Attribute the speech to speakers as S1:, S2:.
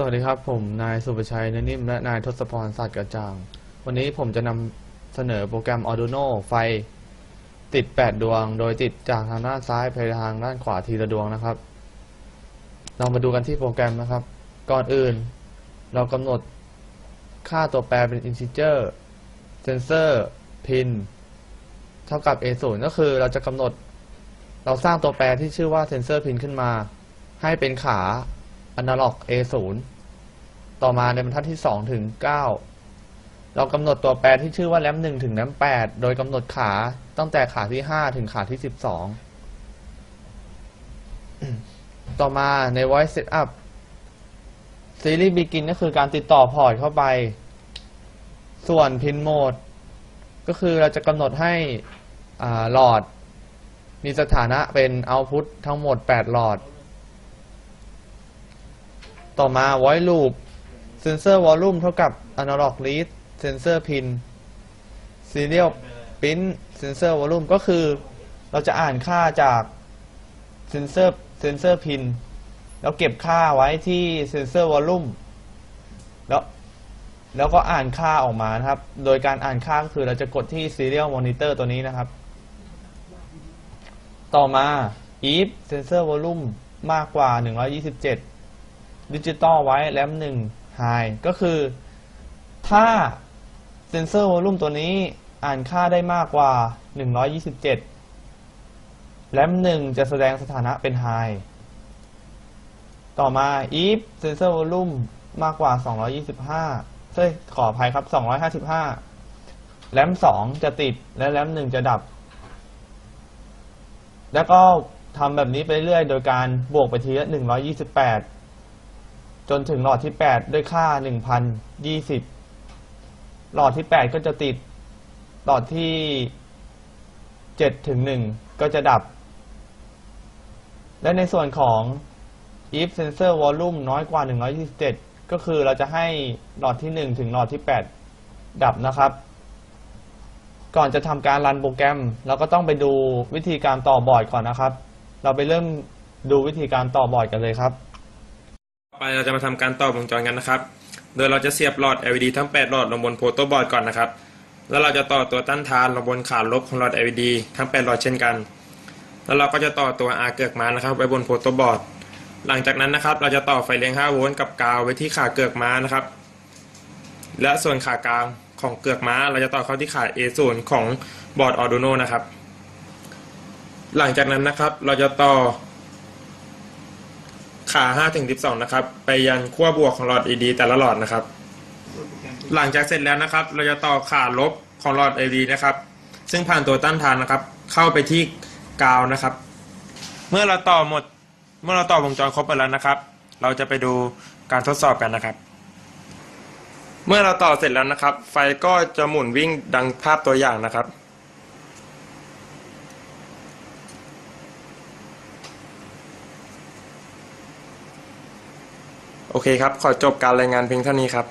S1: สวัสดีครับ ผมนายสุประชัยเนนิ่มและนายทศพรศาสตร์กระจ่าง วันนี้ผมจะนำเสนอโปรแกรม Arduino ไฟติด 8 ดวง โดยติดจากทางด้านซ้ายไปทางด้านขวาทีละดวงนะครับ เรามาดูกันที่โปรแกรมนะครับ ก่อนอื่น เรากำหนดค่าตัวแปรเป็น integer sensor pin เท่ากับ a0 ก็คือเราจะกำหนด เราสร้างตัวแปรที่ชื่อว่า sensor pin ขึ้นมา ให้เป็นขา analog A0 ต่อมาในบรรทัดที่ 2 ถึง 9 เรากำหนดตัวแปรที่ชื่อว่าแรม1ถึงแรม8โดยกำหนดขาตั้งแต่ขาที่ 5 ถึงขาที่ 12 ต่อมาใน voice setup series begin ก็คือการติดต่อพอร์ตเข้าไป ส่วน pin mode ก็คือเราจะกำหนดให้หลอด มีสถานะเป็น output ทั้งหมด 8 หลอด ต่อมา void loop sensor volume เท่ากับ analog read sensor pin serial pin sensor volume ก็คือเราจะอ่านค่าจาก sensor sensor pin แล้วเก็บค่าไว้ที่ sensor volume แล้วแล้วก็อ่านค่าออกมานะครับ โดยการอ่านค่าก็คือเราจะกดที่ serial monitor ตัวนี้นะครับ ต่อมา if sensor volume มากกว่า 127 ดิจิตอลไว้แรมหนึ่งไฮก็คือถ้าเซนเซอร์วอลลุ่มตัวนี้อ่านค่าได้มากกว่า 127 แรมหนึ่งจะแสดงสถานะเป็นไฮต่อมา if เซนเซอร์วอลลุ่มมากกว่า 225เฮ้ยขออภัยครับ 255 แรมสองจะติด และแรมหนึ่งจะดับ แล้วก็ทำแบบนี้ไปเรื่อยโดยการบวกไปทีละ128 จนถึงหลอดที่ 8 ด้วยค่า 1,020 หลอดที่ 8 ก็จะติด หลอดที่ 7 ถึง 1 ก็จะดับ และในส่วนของ if sensor volume น้อยกว่า 127 ก็คือเราจะให้หลอดที่ 1 ถึงหลอดที่ 8 ดับนะครับ ก่อนจะทำการรันโปรแกรม เราก็ต้องไปดูวิธีการต่อบอร์ดก่อนนะครับ เราไปเริ่มดูวิธีการต่อบอร์ดกันเลยครับ
S2: ไปเราจะมาทำการต่อวงจรกันนะครับ โดยเราจะเสียบหลอด LED ทั้ง 8 หลอดลงบนโปรโตบอร์ดก่อนนะครับ แล้วเราจะต่อตัวต้านทานลงบนขาลบของหลอด LED ทั้ง 8 หลอดเช่นกัน แล้วเราก็จะต่อตัว R เกือกม้านะครับ ไว้บนโปรโตบอร์ด หลังจากนั้นนะครับ เราจะต่อไฟเลี้ยง 5 โวลต์กับกาวไว้ที่ขาเกือกม้านะครับ และส่วนขากลางของเกือกม้า เราจะต่อเข้าที่ขา A0 ของบอร์ด Arduino นะครับ หลังจากนั้นนะครับ เราจะต่อ ขา5ถึง12 นะครับ ไปยันขั้วบวกของหลอด LED แต่ละหลอดนะครับ หลังจากเสร็จแล้วนะครับ เราจะต่อขาลบของหลอด LED นะครับ ซึ่งผ่านตัวต้านทานนะครับ เข้าไปที่กาวนะครับ เมื่อเราต่อหมด เมื่อเราต่อวงจรครบหมดแล้วนะครับ เราจะไปดูการทดสอบกันนะครับ เมื่อเราต่อเสร็จแล้วนะครับ ไฟก็จะหมุนวิ่งดังภาพตัวอย่างนะครับ โอเคครับ ขอจบการรายงานเพียงเท่านี้ครับ